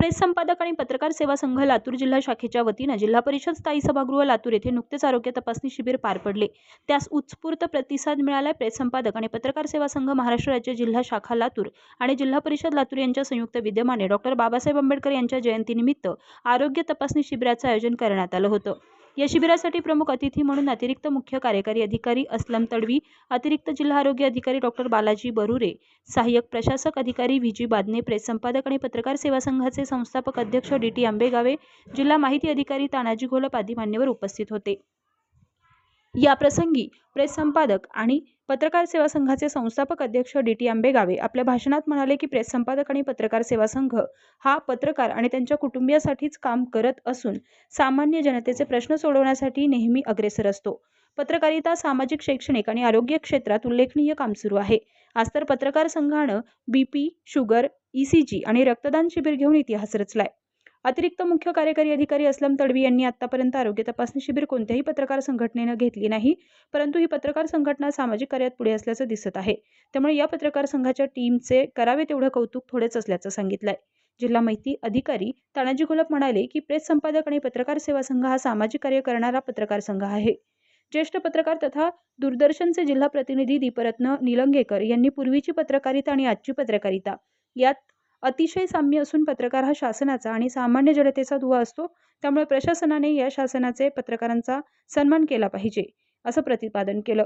Press संपादक आणि पत्रकार सेवा संघ लातूर जिल्हा शाखेच्या वतीनं जिल्हा परिषद स्थायी सभागृह लातूर येथे नुकतेच आरोग्य तपासणी शिबिर पार पडले. त्यास उत्स्फूर्त प्रतिसाद मिळाला प्रेस संपादक आणि पत्रकार सेवा संघ महाराष्ट्र राज्य जिल्हा शाखा लातूर आणि जिल्हा परिषद लातूर यांच्या संयुक्त विद्यमाने डॉक्टर बाबासाहेब आंबेडकर यांच्या जयंतीनिमित्त आरोग्य तपासणी शिबिराचं आयोजन करण्यात आलं होतं. या शिबिरासाठी प्रमुख अतिथी म्हणून अतिरिक्त मुख्य कार्यकारी अधिकारी असलम तडवी अतिरिक्त जिल्हा आरोग्य अधिकारी डॉक्टर बालाजी बरुरे सहाय्यक प्रशासक अधिकारी व्ही जी बादने प्रेस संपादक आणि पत्रकार सेवा संघाचे संस्थापक अध्यक्ष डी टी आंबेगावे जिल्हा माहिती अधिकारी तानाजी घोलप आदी मान्यवर उपस्थित होते. या प्रसंगी प्रेस संपादक आणि पत्रकार सेवा संघाचे संस्थापक अध्यक्ष डी टी आंबेगावे आपल्या भाषणात म्हणाले की प्रेस संपादक आणि पत्रकार सेवा संघ हा पत्रकार आणि त्यांच्या कुटुंबियासाठीच काम करत असून सामान्य जनतेचे प्रश्न सोडवण्यासाठी नेहमी अग्रेसर असतो. पत्रकारिता सामाजिक शैक्षणिक आणि आरोग्य क्षेत्रात उल्लेखनीय काम सुरू आहे. आज तर पत्रकार संघानं B P sugar E C G आणि रक्तदान शिबिर घेऊन इतिहास रचलाय. अतिरिक्त मुख्य कार्यकारी अधिकारी असलम तडवी यांनी आतापर्यंत आरोग्य तपासणी शिबिर कोणत्याही पत्रकार संघटनेनं घेतली नाही परंतु ही पत्रकार संघटना सामाजिक कार्यात पुढे असल्याचं दिसत आहे. त्यामुळे या पत्रकार संघाच्या टीमचे करावे तेवढं कौतुक थोडेच असल्याचं सांगितलंय. जिल्हा माहिती अधिकारी तानाजी गुलाब म्हणाले की प्रेस संपादक आणि पत्रकार सेवा संघ हा सामाजिक कार्य करणारा पत्रकार संघ आहे. ज्येष्ठ पत्रकार तथा दूरदर्शनचे जिल्हा प्रतिनिधी दीपरत्न निलंगेकर यांनी पूर्वीची पत्रकारिता आणि आजची पत्रकारिता यात अतिशय साम्य असून पत्रकार हा शासनाचा आणि सामान्य जनतेचा दुवा असतो. त्यामुळे प्रशासनाने या शासनाचे पत्रकारांचा सन्मान केला पाहिजे असं प्रतिपादन केलं.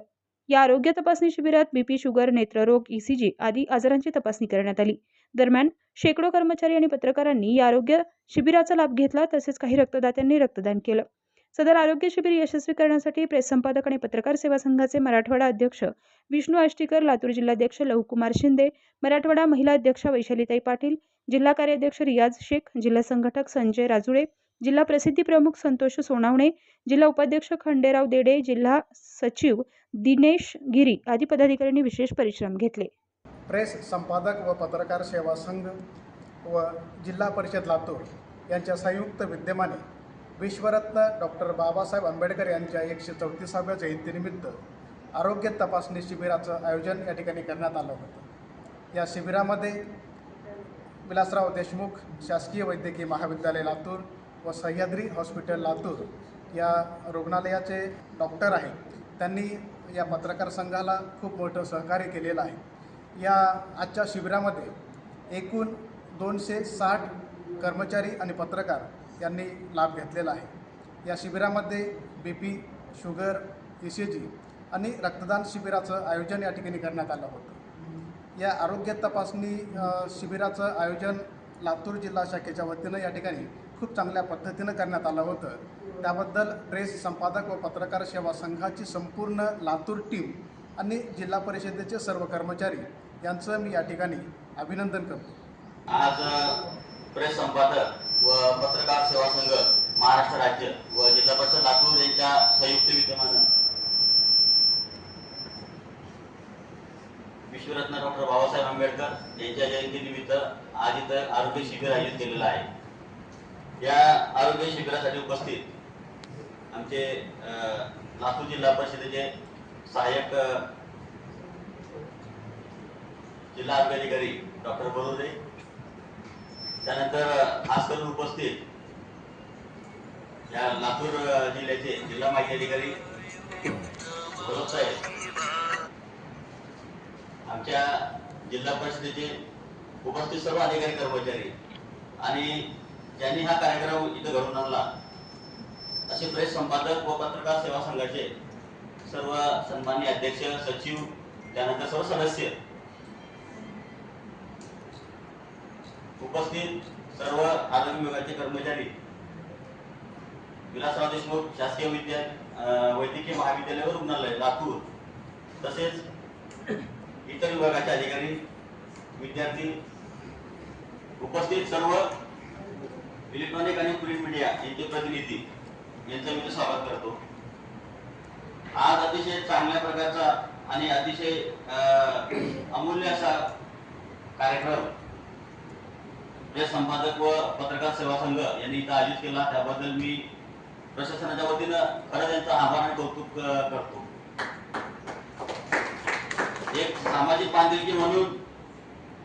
या आरोग्य तपासणी शिबिरात बीपी शुगर नेत्ररोग ईसीजी आदी आजारांची तपासणी करण्यात आली. दरम्यान शेकडो कर्मचारी आणि पत्रकारांनी या आरोग्य शिबिराचा लाभ घेतला तसेच काही रक्तदात्यांनी रक्तदान केलं. सदर आरोग्य शिबिर यशस्वी करण्यासाठी प्रेस संपादक आणि पत्रकार सेवा संघाचे मराठवाडा अध्यक्ष विष्णू आष्टीकर लातूर जिल्हाध्यक्ष लवकुमार शिंदे मराठवाडा महिला अध्यक्षा वैशालीताई पाटील जिल्हा कार्याध्यक्ष रियाज शेख जिल्हा संघटक संजय राजुळे जिल्हा प्रसिद्धी प्रमुख संतोष सोनावणे जिल्हा उपाध्यक्ष खंडेराव देडे जिल्हा सचिव दिनेश गिरी आदी पदाधिकाऱ्यांनी विशेष परिश्रम घेतले. प्रेस संपादक व पत्रकार सेवा संघ व जिल्हा परिषद लातूर यांच्या संयुक्त विद्यमाने विश्वरत्न डॉक्टर बाबासाहेब आंबेडकर यांच्या एकशे चौतीसाव्या जयंतीनिमित्त आरोग्य तपासणी शिबिराचं आयोजन या ठिकाणी करण्यात आलं होतं. या शिबिरामध्ये विलासराव देशमुख शासकीय वैद्यकीय महाविद्यालय लातूर व सह्याद्री हॉस्पिटल लातूर या रुग्णालयाचे डॉक्टर आहेत. त्यांनी या पत्रकार संघाला खूप मोठं सहकार्य केलेलं आहे. या आजच्या शिबिरामध्ये एकूण दोनशे साठ कर्मचारी आणि पत्रकार यांनी लाभ घेतलेला आहे. या शिबिरामध्ये B P sugar E C G आणि रक्तदान शिबिराचं आयोजन या ठिकाणी करण्यात आलं होतं. या आरोग्य तपासणी शिबिराचं आयोजन लातूर जिल्हा शाखेच्या वतीनं या ठिकाणी खूप चांगल्या पद्धतीनं करण्यात आलं होतं. त्याबद्दल प्रेस संपादक व पत्रकार सेवा संघाची संपूर्ण लातूर टीम आणि जिल्हा परिषदेचे सर्व कर्मचारी यांचं मी या ठिकाणी अभिनंदन करतो. आज प्रेस संपादक व पत्रकार सेवा संघ महाराष्ट्र राज्य व जिल्हा परिषद लातूर यांच्या संयुक्त विद्यमानं. विश्वरत्न डॉक्टर बाबासाहेब आंबेडकर यांच्या जयंतीनिमित्त आज इथं आरोग्य शिबिर आयोजित केलेलं आहे. या आरोग्य शिबिरासाठी उपस्थित आमचे लातूर जिल्हा परिषदेचे सहाय्यक जिल्हा आरोग्य अधिकारी डॉक्टर बरोदे त्यानंतर खास करून उपस्थित या लातूर जिल्ह्याचे जिल्हा माहिती अधिकारी साहेब. आमच्या जिल्हा परिषदेचे उपस्थित सर्व अधिकारी कर्मचारी आणि ज्यांनी हा कार्यक्रम इथं घडून आणला असे प्रेस संपादक व पत्रकार सेवा संघाचे सर्व सन्मान्य अध्यक्ष सचिव त्यानंतर सर्व सदस्य उपस्थित सर्व आरोग्य विभागाचे कर्मचारी विलासराव देशमुख शासकीय विद्या वैद्यकीय महाविद्यालय व रुग्णालय लातूर तसेच इतर विभागाचे अधिकारी विद्यार्थी उपस्थित सर्व इलेक्ट्रॉनिक आणि प्रिंट मीडिया यांचे प्रतिनिधी यांचं मी स्वागत करतो. आज अतिशय चांगल्या प्रकारचा आणि अतिशय अं, अमूल्य असा कार्यक्रम प्रेस संपादक व पत्रकार सेवा संघ यांनी इथं आयोजित केला त्याबद्दल मी प्रशासनाच्या वतीनं खरं त्यांचं आभार आणि कौतुक करतो. एक सामाजिक बांधिलकी म्हणून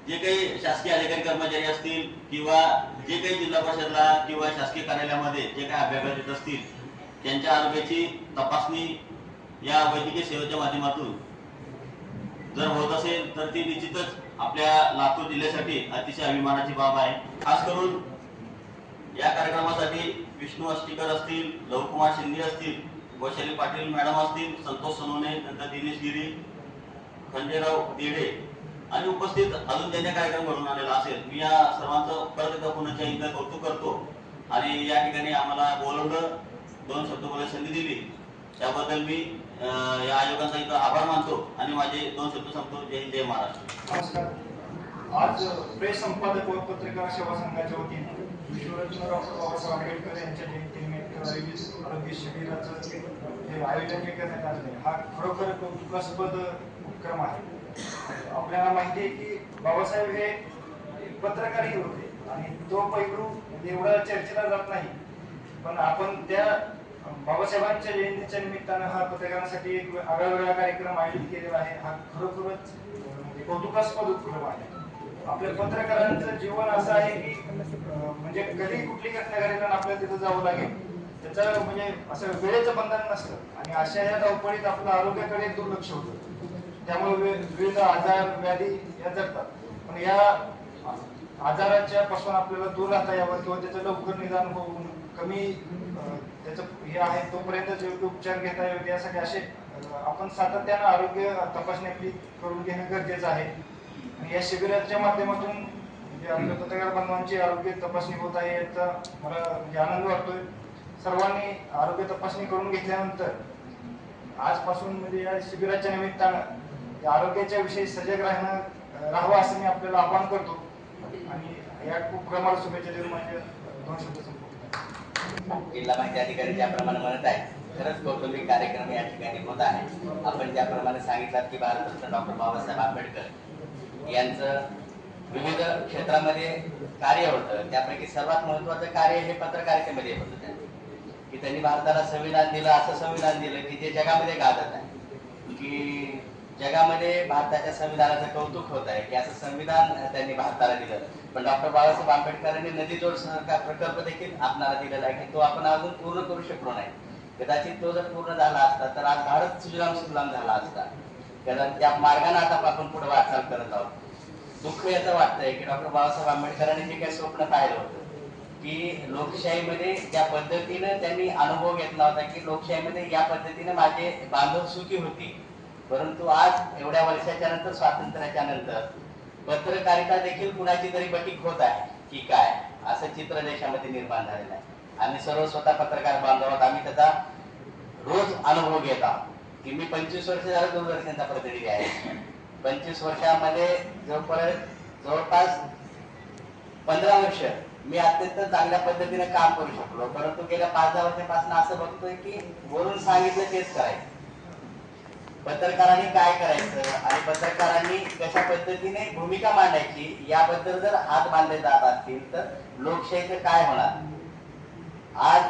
जे काही शासकीय अधिकारी कर्मचारी असतील किंवा जे काही जिल्हा परिषदला किंवा शासकीय कार्यालयामध्ये जे काही अभ्यागत येत असतील त्यांच्या आरोग्याची तपासणी या वैद्यकीय सेवेच्या माध्यमातून जर होत असेल तर ती निश्चितच आपल्या लातूर जिल्ह्यासाठी अतिशय अभिमानाची बाब आहे. खास करून या कार्यक्रमासाठी विष्णू अष्टीकर असतील लवकुमार शिंदे असतील वैशाली पाटील मॅडम असतील संतोष सोनवणे नंतर दिनेश गिरी खंडेराव देडे आणि उपस्थित अजून त्यांच्या कार्यक्रम घडून आलेला असेल. मी या सर्वांचं परत एकदा पुण्याच्या एकदा कौतुक करतो आणि या ठिकाणी आम्हाला बोलवलं दोन शब्द बोलायला संधी दिली. त्याबद्दल मी या आयोगाचा इथं आभार मानतो आणि माझे दोन शब्द संपतो जय जय महाराष्ट्र. नमस्कार. आज प्रेस संपादक व पत्रकार सेवा संघाच्या वतीने विश्वरत्न डॉक्टर बाबासाहेब आंबेडकर यांच्या जयंतीनिमित्त आयोजित आरोग्य शिबिराचं हे आयोजन जे करण्यात आलं आहे. हा खरोखर कौतुकास्पद उपक्रम आहे. आपल्याला माहिती आहे की बाबासाहेब हे एक पत्रकारही होते आणि तो पैलू एवढा चर्चेला जात नाही. पण आपण त्या बाबासाहेबांच्या जयंतीच्या निमित्तानं हा पत्रकारांसाठी एक आगळावेगळा कार्यक्रम आयोजित केलेला आहे. हा खरोखरच म्हणजे कौतुकास्पद उपक्रम आहे. आपल्या पत्रकारांचं जीवन असं आहे की म्हणजे कधी कुठली घटना घडली आणि आपल्याला तिथं जावं लागेल. त्याचं म्हणजे असं वेळेचं बंधन नसतं. आणि अशा या धावपळीत आपलं आरोग्याकडे दुर्लक्ष होतं. त्यामुळे विविध आजार व्याधी या जगतात. पण या आजाराच्या पासून आपल्याला दूर राहता यावं किंवा त्याचं लवकर निदान होऊन कमी त्याचं हे आहे तोपर्यंत योग्य उपचार घेता यावेत यासाठी असे आपण सातत्यानं आरोग्य तपासणी आपली करून घेणं गरजेचं आहे. आणि या शिबिराच्या माध्यमातून म्हणजे आपल्या पत्रकार बांधवांची आरोग्य तपासणी होत आहे याचा मला म्हणजे आनंद वाटतोय. सर्वांनी आरोग्य तपासणी करून घेतल्यानंतर आजपासून म्हणजे या शिबिराच्या निमित्तानं या आरोग्याच्या विषयी सजग राहणं राहावं असं मी आपल्याला आवाहन करतो. आणि या उपक्रमाला शुभेच्छा देऊन माझे दोन शब्द जिल्हा माहिती अधिकारी ज्याप्रमाणे म्हणत आहे खरंच कौटुंबिक कार्यक्रम या ठिकाणी होत आहे. आपण ज्याप्रमाणे सांगितलं की भारतरत्न डॉक्टर बाबासाहेब आंबेडकर यांचं विविध क्षेत्रामध्ये कार्य होतं. त्यापैकी सर्वात महत्वाचं कार्य हे पत्रकारितेमध्ये होतं त्यांचं. की त्यांनी भारताला संविधान दिलं असं संविधान दिलं की जे जगामध्ये गाजत आहे. की जगामध्ये भारताच्या संविधानाचं कौतुक होत आहे की असं संविधान त्यांनी भारताला दिलं पण डॉक्टर बाबासाहेब आंबेडकरांनी नदी जोड सहकार प्रकल्प देखील आपणाला दिलेला आहे की तो आपण अजून पूर्ण करू शकलो नाही. कदाचित तो जर पूर्ण झाला असता तर आज भारत सुजलाम सुजलाम झाला असता. कदा त्या मार्गाने आता आपण पुढे वाटचाल करत आहोत. दुःख याचं वाटतंय की डॉक्टर बाबासाहेब आंबेडकरांनी जे काही स्वप्न पाहिलं होतं की लोकशाहीमध्ये ज्या पद्धतीनं त्यांनी अनुभव घेतला होता की लोकशाहीमध्ये या पद्धतीने माझे बांधव सुखी होती परंतु आज एवढ्या वर्षाच्या नंतर स्वातंत्र्याच्या नंतर पत्रकारिता देखील कुणाची तरी बटीक होत आहे की काय? असं चित्र देशामध्ये निर्माण झालेलं आहे. आम्ही सर्व स्वतः पत्रकार बांधव आम्ही त्याचा रोज अनुभव घेत आहोत. की मी पंचवीस वर्ष झालं दूरदर्शनचा प्रतिनिधी आहे. पंचवीस वर्षामध्ये जवळपर्यंत जवळपास पंधरा वर्ष मी अत्यंत चांगल्या पद्धतीने काम करू शकलो. परंतु गेल्या पाच दहा वर्षापासून असं बघतोय की वरून सांगितलं तेच करायचं. पत्रकारांनी काय करायचं आणि पत्रकारांनी कशा पद्धतीने भूमिका मांडायची याबद्दल जर हात बांधले जात असतील तर लोकशाहीचं काय होणार? आज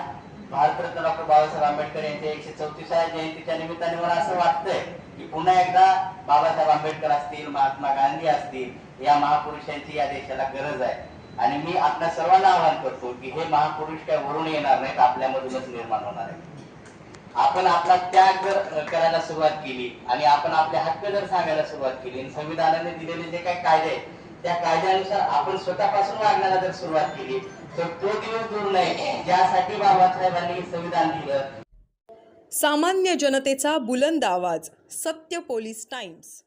भारतरत्न डॉक्टर बाबासाहेब आंबेडकर यांच्या एकशे चौतीसाव्या जयंतीच्या निमित्ताने मला असं वाटतंय की पुन्हा एकदा बाबासाहेब आंबेडकर असतील महात्मा गांधी असतील या महापुरुषांची या देशाला गरज आहे. आणि मी आपल्या सर्वांना आवाहन करतो की हे महापुरुष काय वरून येणार नाहीत आपल्यामधूनच निर्माण होणार आहे. आपण आपला त्याग जर करायला सुरुवात केली आणि आपण आपले हक्क जर सांगायला सुरुवात केली आणि संविधानाने दिलेले जे काही कायदे आहेत, त्या कायद्यानुसार आपण स्वतःपासून वागण्याला जर सुरुवात केली तर तो दिवस दूर नाही. ज्यासाठी बाबासाहेबांनी संविधान दिलं. सामान्य जनतेचा बुलंद आवाज सत्य पोलीस टाइम्स.